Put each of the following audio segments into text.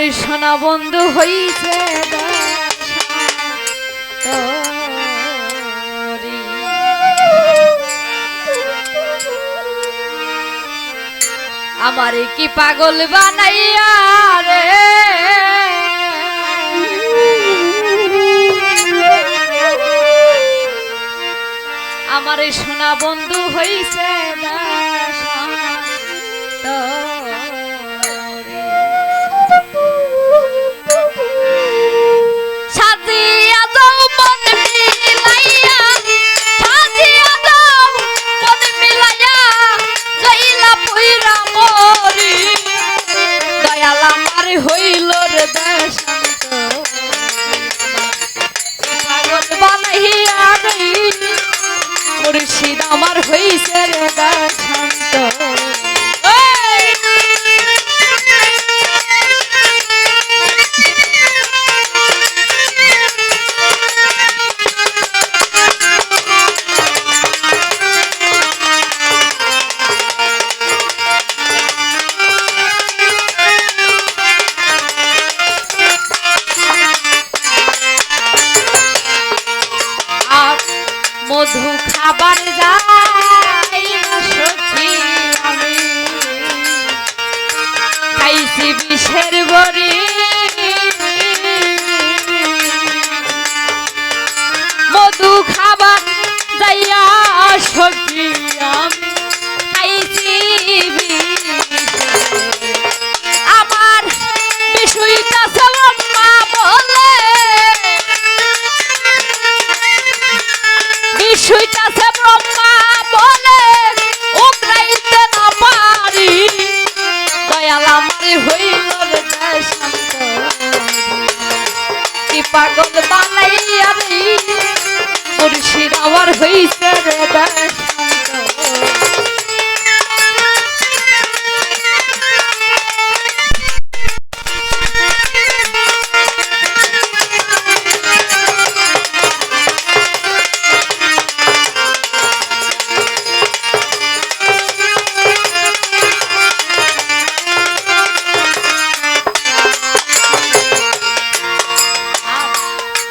আমার সোনা বন্ধু হইছে আমার কি পাগল বানাইয়া রে? আমার সোনা বন্ধু হইছে হইল রে দাস পাগল বানাইয়া মুর্শিদ আমার হইছে রে দাস মধু খাবার যাই সখী আমি। খাইছি বিষের বড়ি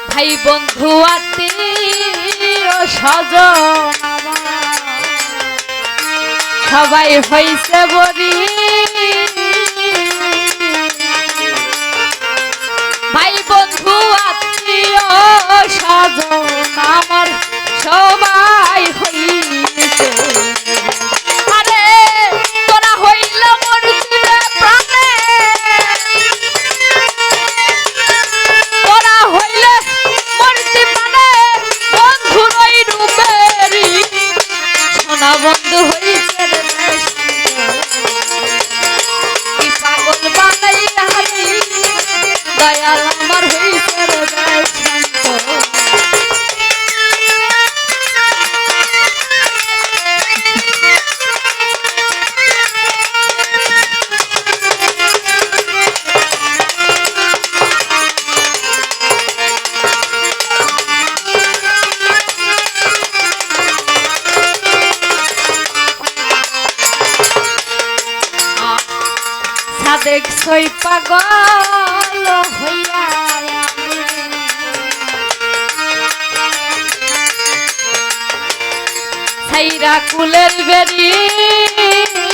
ভাই বন্ধু আত্মীয় সজন সবাই হইছে বলি ভাই বন্ধু আত্মীয় সাজন আমার সবাই সই পাগল হইয়া সাইরা কুলের বেরিয়ে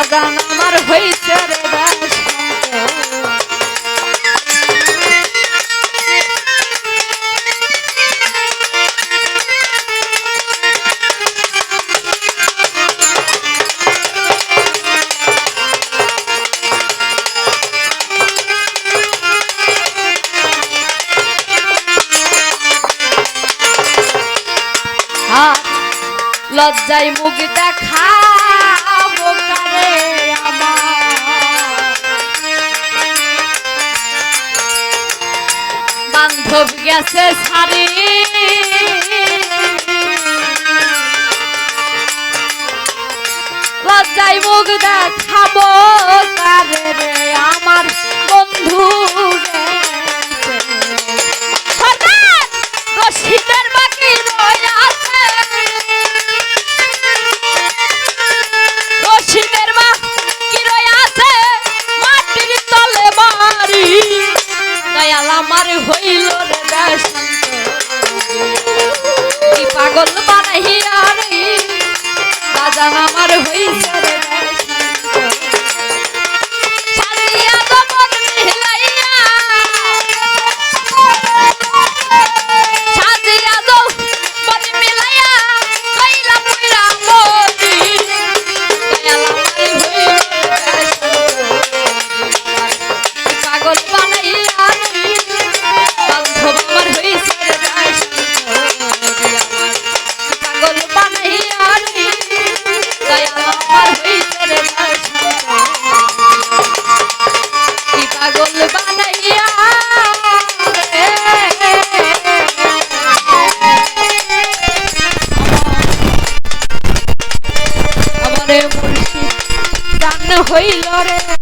বাগান আমার হয়েছে রে লজ্জায় মুগিটা খা বান্ধব গেছে লজ্জায় মুখ দেখাবো আমার বন্ধু। রে মুর্শিদ জান হইল রে।